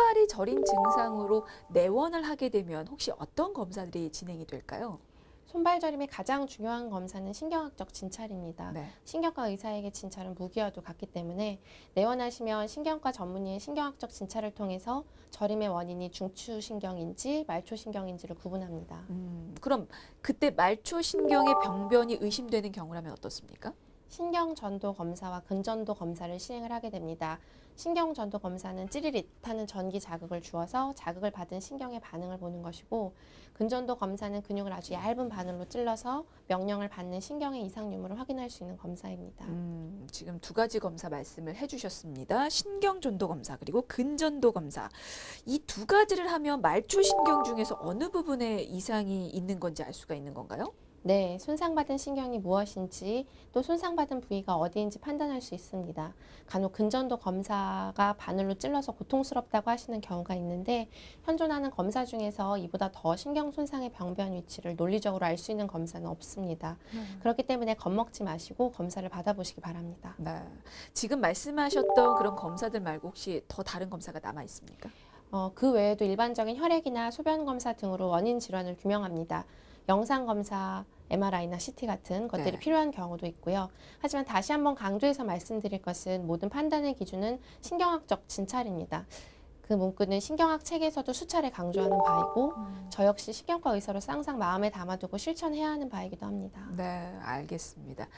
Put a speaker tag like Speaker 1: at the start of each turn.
Speaker 1: 손발이 저린 증상으로 내원을 하게 되면 혹시 어떤 검사들이 진행이 될까요?
Speaker 2: 손발 저림의 가장 중요한 검사는 신경학적 진찰입니다.
Speaker 1: 네.
Speaker 2: 신경과 의사에게 진찰은 무기와도 같기 때문에 내원하시면 신경과 전문의의 신경학적 진찰을 통해서 저림의 원인이 중추신경인지 말초신경인지를 구분합니다.
Speaker 1: 음, 그럼 그때 말초신경의 병변이 의심되는 경우라면 어떻습니까?
Speaker 2: 신경전도 검사와 근전도 검사를 시행을 하게 됩니다. 신경전도 검사는 찌릿 하는 전기 자극을 주어서 자극을 받은 신경의 반응을 보는 것이고 근전도 검사는 근육을 아주 얇은 바늘로 찔러서 명령을 받는 신경의 이상 유무를 확인할 수 있는 검사입니다.
Speaker 1: 음, 지금 두 가지 검사 말씀을 해주셨습니다. 신경전도 검사 그리고 근전도 검사 이 두 가지를 하면 말초신경 중에서 어느 부분에 이상이 있는 건지 알 수가 있는 건가요?
Speaker 2: 네, 손상받은 신경이 무엇인지 또 손상받은 부위가 어디인지 판단할 수 있습니다. 간혹 근전도 검사가 바늘로 찔러서 고통스럽다고 하시는 경우가 있는데 현존하는 검사 중에서 이보다 더 신경 손상의 병변 위치를 논리적으로 알 수 있는 검사는 없습니다. 그렇기 때문에 겁먹지 마시고 검사를 받아보시기 바랍니다.
Speaker 1: 네. 지금 말씀하셨던 그런 검사들 말고 혹시 더 다른 검사가 남아 있습니까?
Speaker 2: 어, 그 외에도 일반적인 혈액이나 소변 검사 등으로 원인 질환을 규명합니다. 영상 검사, MRI나 CT 같은 것들이
Speaker 1: 네.
Speaker 2: 필요한 경우도 있고요. 하지만 다시 한번 강조해서 말씀드릴 것은 모든 판단의 기준은 신경학적 진찰입니다. 그 문구는 신경학 책에서도 수차례 강조하는 바이고 저 역시 신경과 의사로 항상 마음에 담아두고 실천해야 하는 바이기도 합니다.
Speaker 1: 네, 알겠습니다.